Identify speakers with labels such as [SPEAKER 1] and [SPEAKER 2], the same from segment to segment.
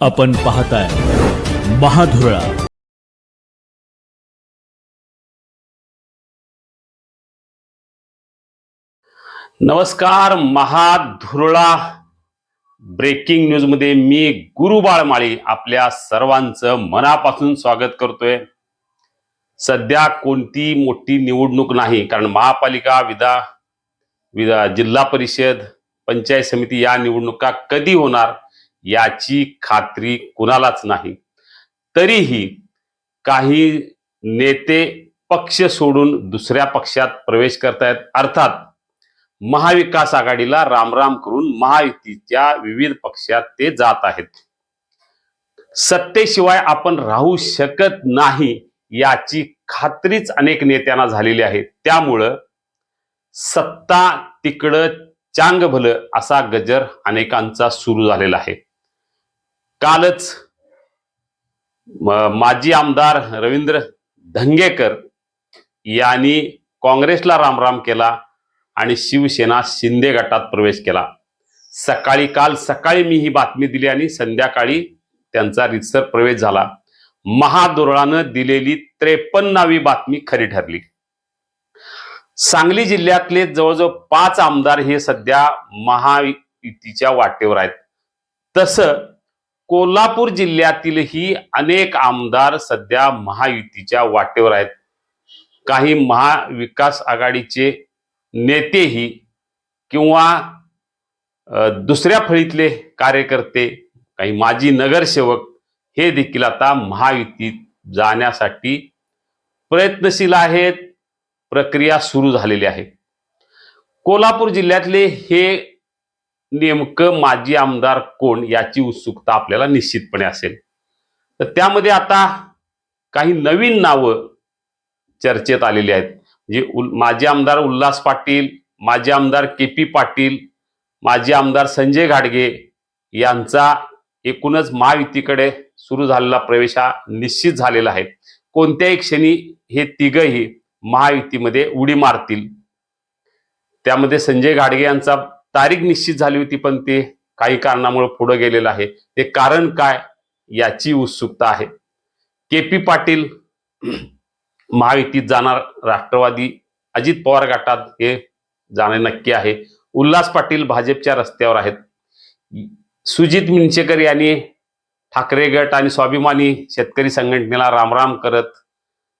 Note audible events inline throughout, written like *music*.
[SPEAKER 1] आपण पाहताय महाधुरळा.
[SPEAKER 2] नमस्कार महाधुरळा ब्रेकिंग न्यूजमध्ये मी गुरु बाळमाळी आपल्या सर्वांचं मनापासून स्वागत करतोय. सध्या कोणती मोठी निवडणूक नाही कारण महापालिका विधा विधा जिल्हा परिषद पंचायत समिती या निवडणुका कधी होणार? याची खात्री कुणालाच नाही. तरीही काही नेते पक्ष सोडून दुसऱ्या पक्षात प्रवेश करतायत. अर्थात महाविकास आघाडीला रामराम करून महायुतीच्या विविध पक्षात ते जात आहेत. सत्तेशिवाय आपण राहू शकत नाही याची खात्रीच अनेक नेत्यांना झालेली आहे. त्यामुळं सत्ता तिकडं चांग भलं असा गजर अनेकांचा सुरू झालेला आहे. कालच माजी आमदार रवींद्र धंगेकर यांनी काँग्रेसला रामराम केला आणि शिवसेना शिंदे गटात प्रवेश केला. सकाळी काल सकाळी मी ही बातमी दिली आणि संध्याकाळी त्यांचा रितसर प्रवेश झाला. महादुरळानं दिलेली त्रेपन्नावी बातमी खरी ठरली. सांगली जिल्ह्यातले जवळजवळ पाच आमदार हे सध्या महायुतीच्या वाटेवर आहेत. तसं कोल्हापूर जिल्ह्यातीलही अनेक आमदार सध्या महायुतीच्या वाटेवर आहेत. काही महाविकास आघाडीचे नेतेही किंवा दुसऱ्या फळीतले कार्यकर्ते काही माजी नगरसेवक हे देखील आता महायुतीत जाण्यासाठी प्रयत्नशील आहेत. प्रक्रिया सुरू झालेली आहे. कोल्हापूर जिल्ह्यातले हे नेमकं माजी आमदार कोण याची उत्सुकता आपल्याला निश्चितपणे असेल. तर त्यामध्ये आता काही नवीन नावं चर्चेत आलेली आहेत. म्हणजे उल- माजी आमदार उल्हास पाटील माजी आमदार के पी पाटील माजी आमदार संजय घाडगे यांचा एकूणच महायुतीकडे सुरू झालेला प्रवेश हा निश्चित झालेला आहे. कोणत्याही क्षणी हे तिघही महायुतीमध्ये उडी मारतील. त्यामध्ये संजय घाडगे यांचा तारीख निश्चित झाली होती पण ते काही कारणामुळे पुढे गेलेलं आहे. ते कारण काय याची उत्सुकता आहे. के पी पाटील *clears throat* महायुतीत जाणार राष्ट्रवादी अजित पवार गटात हे जाणे नक्की आहे. उल्हास पाटील भाजपच्या रस्त्यावर आहेत. सुजित मिंचेकर यांनी ठाकरे गट आणि स्वाभिमानी शेतकरी संघटनेला रामराम करत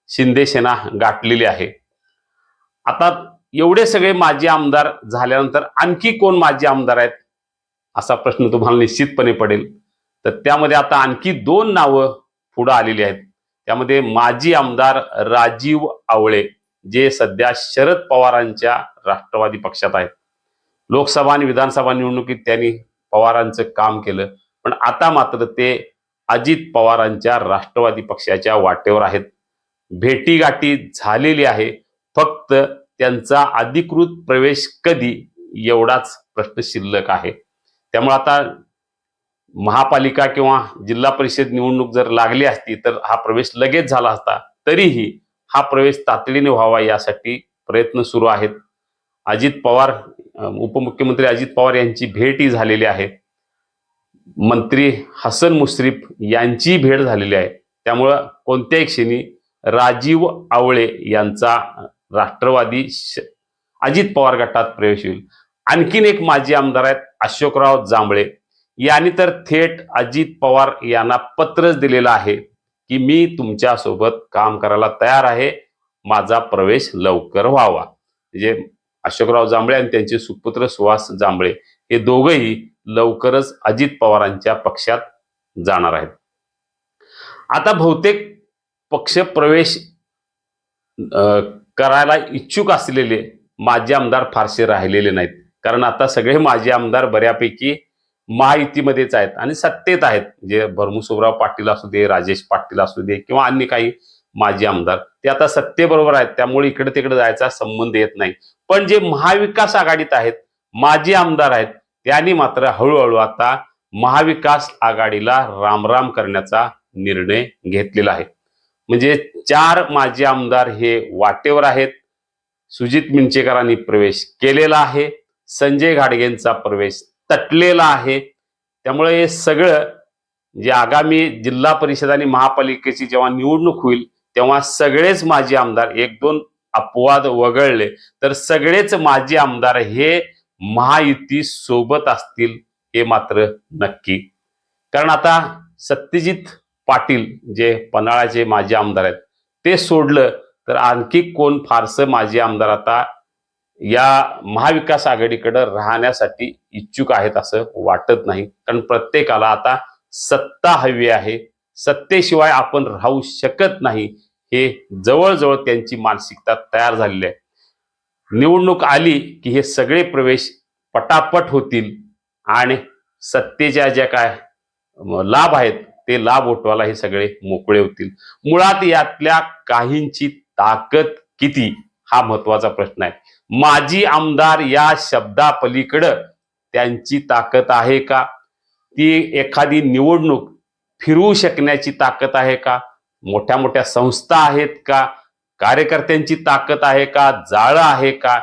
[SPEAKER 2] शिंदे सेना गाठलेली आहे. आता एवढे सगळे माजी आमदार झाल्यानंतर आणखी कोण माजी आमदार आहेत? असा प्रश्न तुम्हाला निश्चितपणे पडेल. तर त्यामध्ये आता आणखी दोन नावं पुढं आलेली आहेत. त्यामध्ये माजी आमदार राजीव आवळे जे सध्या शरद पवारांच्या राष्ट्रवादी पक्षात आहेत. लोकसभा आणि विधानसभा निवडणुकीत त्यांनी पवारांचं काम केलं. पण आता मात्र ते अजित पवारांच्या राष्ट्रवादी पक्षाच्या वाटेवर आहेत. भेटीगाठी झालेली आहे. फक्त त्यांचा अधिकृत प्रवेश कधी एवढाच प्रश्न शिल्लक आहे. त्यामुळे आता महापालिका किंवा जिल्हा परिषद निवडणूक जर लागली असती तर हा प्रवेश लगेच झाला असता तरीही हा प्रवेश तातडीने व्हावा यासाठी प्रयत्न सुरू आहेत. अजित पवार उपमुख्यमंत्री अजित पवार यांची भेटही झालेली आहे. मंत्री हसन मुश्रीफ यांची भेट झालेली आहे. त्यामुळं कोणत्याही क्षणी राजीव आवळे यांचा राष्ट्रवादी श- अजित पवार गटात प्रवेश होईल. आणखीन एक माजी आमदार आहेत अशोकराव जांभळे. यांनी तर थेट अजित पवार यांना पत्रच दिलेलं आहे की मी तुमच्यासोबत काम करायला तयार आहे. माझा प्रवेश लवकर व्हावा. म्हणजे अशोकराव जांभळे आणि त्यांचे सुपुत्र सुहास जांभळे हे दोघंही लवकरच अजित पवारांच्या पक्षात जाणार आहेत. आता बहुतेक पक्ष प्रवेश अं, करायला इच्छुक असलेले माजी आमदार फारसे राहिलेले नाहीत. कारण आता सगळे माजी आमदार बऱ्यापैकी महायुतीमध्येच आहेत आणि सत्तेत आहेत. जे भरमुसोबराव पाटील असू दे राजेश पाटील असू दे किंवा अन्य काही माजी आमदार ते आता सत्तेबरोबर आहेत. त्यामुळे इकडे तिकडे जायचा संबंध येत नाही. पण जे महाविकास आघाडीत आहेत माजी आमदार आहेत त्यांनी मात्र हळूहळू आता महाविकास आघाडीला रामराम करण्याचा निर्णय घेतलेला आहे. म्हणजे चार माजी आमदार हे वाटेवर आहेत. सुजित मिंचेकरांनी प्रवेश केलेला आहे. संजय घाडगेंचा प्रवेश तटलेला आहे. त्यामुळे हे सगळं जे आगामी जिल्हा परिषद आणि महापालिकेची जेव्हा निवडणूक होईल तेव्हा सगळेच माजी आमदार एक दोन अपवाद वगळले. तर सगळेच माजी आमदार हे महायुती सोबत असतील हे मात्र नक्की. कारण आता सत्यजित पाटील जे पन्हाळाचे माजी आमदार आहेत ते सोडलं तर आणखी कोण फारसं माजी आमदार आता या महाविकास आघाडीकडे राहण्यासाठी इच्छुक आहेत असं वाटत नाही. कारण प्रत्येकाला आता सत्ता हवी आहे. सत्तेशिवाय आपण राहू शकत नाही. हे जवळजवळ त्यांची मानसिकता तयार झालेली आहे. निवडणूक आली की हे सगळे प्रवेश पटापट होतील आणि सत्तेच्या ज्या काय लाभ आहेत ते लाभ उठवायला हे सगळे मोकळे होतील. मुळात यातल्या काहींची ताकद किती? हा महत्त्वाचा प्रश्न आहे. माजी आमदार या शब्दापलीकडं त्यांची ताकद आहे का? ती एखादी निवडणूक फिरवू शकण्याची ताकद आहे का? मोठ्या मोठ्या संस्था आहेत का? कार्यकर्त्यांची ताकद आहे का? जाळं आहे का?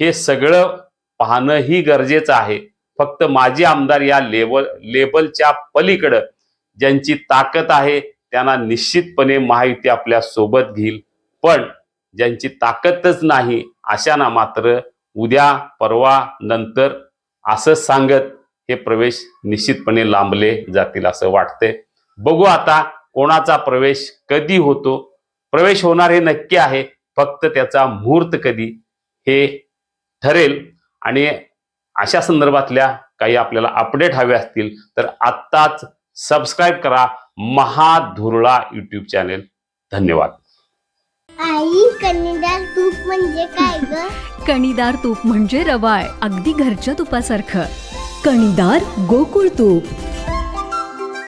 [SPEAKER 2] हे सगळं पाहणंही गरजेचं आहे. फक्त माजी आमदार या लेवल लेबलच्या पलीकडं ज्यांची ताकद आहे त्यांना निश्चितपणे माहिती आपल्यासोबत घेईल. पण ज्यांची ताकदच नाही अशांना मात्र उद्या परवा नंतर असं सांगत हे प्रवेश निश्चितपणे लांबले जातील असं वाटतंय. बघू आता कोणाचा प्रवेश कधी होतो. प्रवेश होणार हे नक्की आहे. फक्त त्याचा मुहूर्त कधी हे ठरेल. आणि अशा संदर्भातल्या काही आपल्याला अपडेट हवे असतील तर आत्ताच सबस्क्राईब करा महाधुरळा युट्यूब चॅनेल. धन्यवाद.
[SPEAKER 3] आई कन्नडार तूप म्हणजे काय ग?
[SPEAKER 4] कणीदार तूप म्हणजे रवाळ अगदी घरच्या तुपासारखं.
[SPEAKER 5] कणीदार गोकुळ तूप.